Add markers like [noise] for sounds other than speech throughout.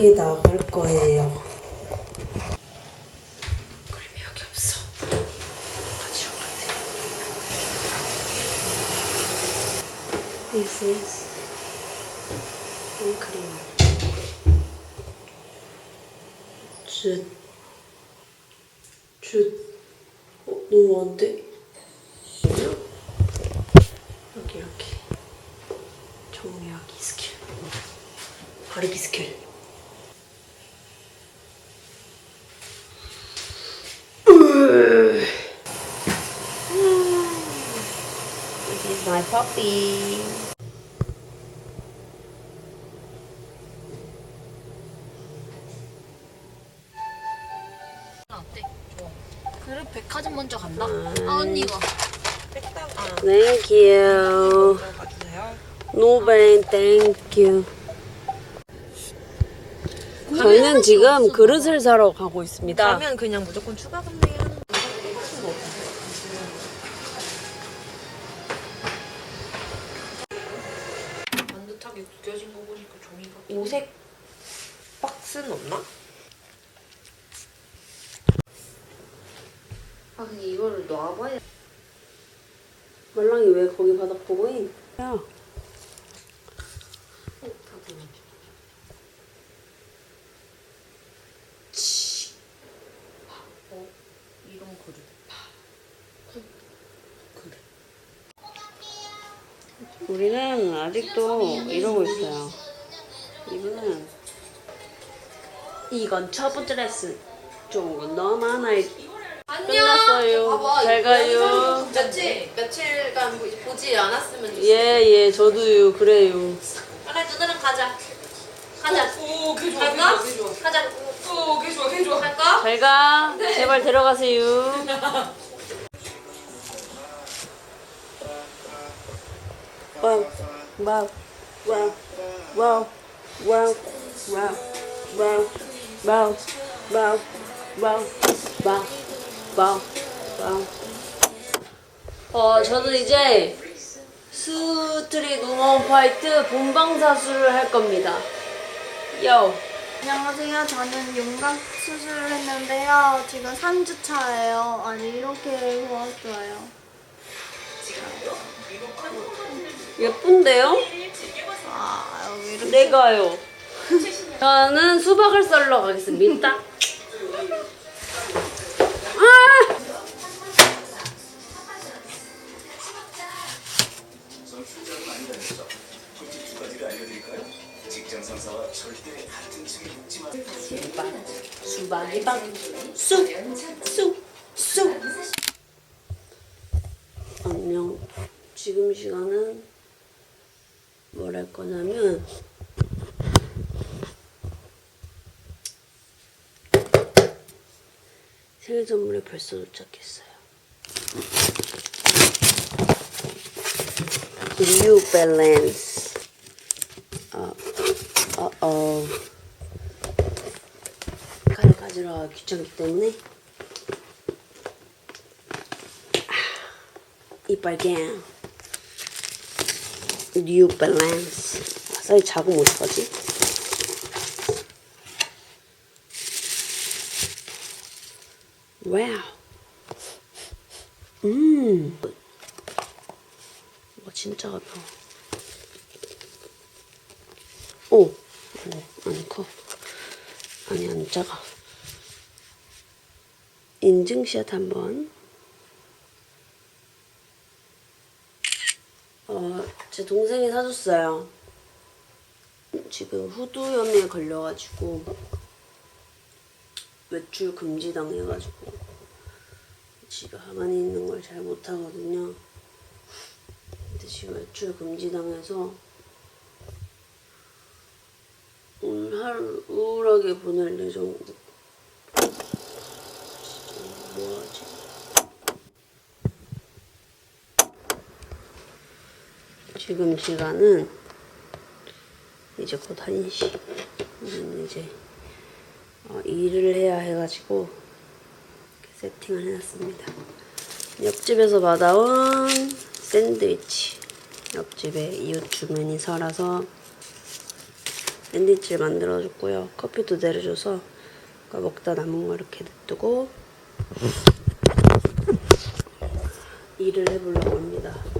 이렇게 나갈 거예요. 여기 없어. 가지러 가세요. This is 생크림. 쯧. 쯧. 어, 너무 안 돼. 여기 이렇게. 정리하기 스킬. 바르기 스킬. This is my puppy. 어때? 좋아. 그래 백화점 먼저 간다. 아 언니 이거. Thank you. No brain, thank you. 저희는 지금 그릇을 사러 가고 있습니다. 가면 그냥 무조건 추가 금액이 구겨진 거 보니까 종이가. 오색 박스는 없나? 아 근데 이거를 놔봐야. 말랑이 왜 거기 바닥 보고 해? 야, 다 되네. 어 이런 그릇. 우리는 아직도 이러고 있어요. 이분은 이건 첫 번째 레슨. 좀 너무 많아요. 끝났어요. 잘 가요. 며칠 며칠간 보- 보지 않았으면 좋겠어. 예, 예, 저도요. 그래요. 그래 누나랑 가자. 가자. 오, 개 좋아, 갈까? 개 좋아, 개 좋아. 가자. 오, 개 좋아, 개 좋아. 갈까? 잘 가. 제발 데려가세요. [laughs] 와우, 와우, 와우, 와우, 와우, 와우, 와우, 와우, 와우, 와우, 와우, 와우, 와우. 어, 저는 이제 스트릿 우먼 파이트 본방사수를 할 겁니다. 요. 안녕하세요. 저는 윤곽 수술을 했는데요. 지금 3주 차예요. 아니 이렇게 좋았어요. 예쁜데요? 아 여기 이렇게 내가요. [laughs] 저는 수박을 썰러 가겠습니다. [laughs] 아! 수박, 수박이 박, 쑥, 쑥, 쑥. 안녕. 지금 시간은 뭘 할 거냐면 생일 선물에 벌써 도착했어요. 뉴 밸런스. 어, 어, 어. 칼을 가지러 귀찮기 때문에 아, 이빨갱. 뉴 밸런스. 아, 쌀이 자고 못 가지? 와우. 음. 와, 진짜 가벼워. 오. 오, 안 커. 아니, 안 작아. 인증샷 한번. 어, 제 동생이 사줬어요. 지금 후두염에 걸려가지고 외출 금지 당해가지고 집에 가만히 있는 걸 잘 못하거든요. 근데 지금 외출 금지 당해서 오늘 하루 우울하게 보낼 예정이고 지금 시간은 이제 곧 1시. 음, 이제 어, 일을 해야 해가지고 세팅을 해놨습니다. 옆집에서 받아온 샌드위치. 옆집에 이웃 주민이 살아서 샌드위치를 만들어줬고요. 커피 두 대를 줘서 먹다 남은 거 이렇게 냅두고 [laughs] 일을 해보려고 합니다.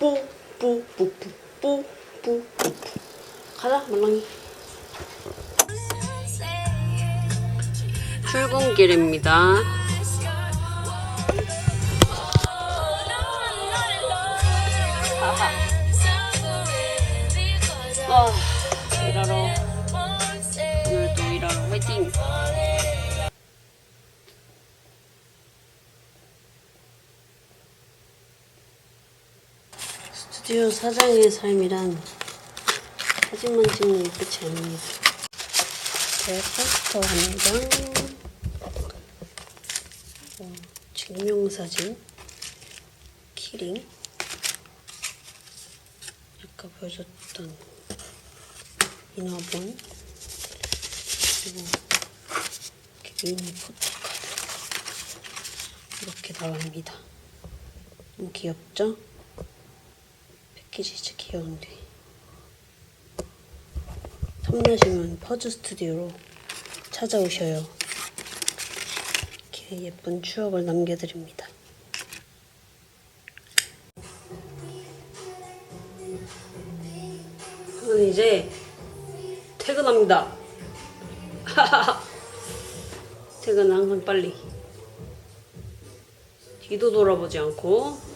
뿌뿌뿌뿌뿌뿌뿌 가자 말랑이. 출근길입니다. 아, 일하러. 오늘도 일하러 화이팅. 주요 사장의 삶이란 사진만 찍는 게 끝이 아닙니다. 제 포스터 한 장, 어, 증명사진, 키링, 아까 보여줬던 인화본, 그리고 미니 포토카드 이렇게 나옵니다. 너무 귀엽죠? 패키지 진짜 귀여운데. 탐나시면 퍼즈 스튜디오로 찾아오셔요. 이렇게 예쁜 추억을 남겨드립니다. 저는 이제 퇴근합니다. [laughs] 퇴근은 항상 빨리. 뒤도 돌아보지 않고